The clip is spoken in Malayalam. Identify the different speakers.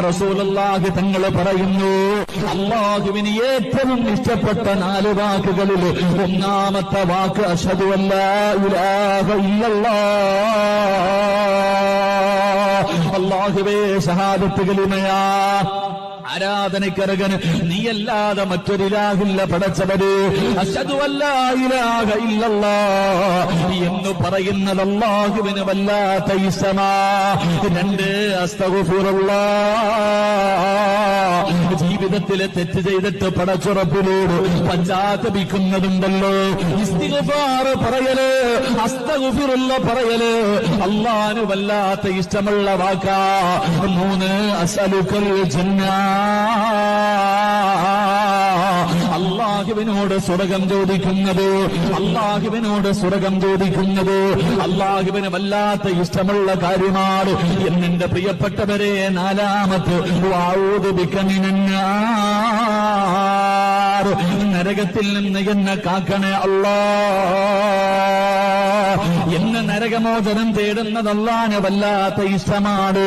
Speaker 1: റസൂലല്ലാഹി തങ്ങൾ പറയുന്നു അള്ളാഹുവിന് ഏറ്റവും ഇഷ്ടപ്പെട്ട നാല് വാക്കുകളിൽ ഒന്നാമത്തെ വാക്ക് ഇല്ലല്ലാ അള്ളാഹുവേ ഷഹാദത്ത് കലിമയാ ആരാധനക്കരകന് നീയല്ലാതെ മറ്റൊരിലാഹില്ല പടച്ചവര് എന്ന് പറയുന്നത് അള്ളാഹുവിന് വല്ലാത്ത ഇഷ്ടമാ. രണ്ട് അസ്തഗുഫുറുല്ലാ ജീവിതത്തിലെ തെറ്റ് ചെയ്തിട്ട് പടച്ചുറപ്പിനോട് പശ്ചാത്തപിക്കുന്നതുണ്ടല്ലോ. ഇസ്തിഗഫാർ പറയൽ അസ്തഗുഫിറുള്ള പറയൽ അള്ളാന് വല്ലാത്ത ഇഷ്ടമുള്ള വാക്കാ. മൂന്ന് അസലുക്കൽ ജന്ന. അള്ളാഹുവിനോട് സ്വർഗം ചോദിക്കുന്നത് അള്ളാഹുവിനോട് സ്വർഗം ചോദിക്കുന്നത് അള്ളാഹുവിന് വല്ലാത്ത ഇഷ്ടമുള്ള കാര്യമാണ്. എന്നെന്റെ പ്രിയപ്പെട്ടവരെ നാലാമത്ത് നരകത്തിൽ നിന്ന് എന്നെ കാക്കണേ അല്ലാ എന്നെ നരകമോചനം തേടുന്നതല്ലാന് വല്ലാത്ത ഇഷ്ടമാണ്.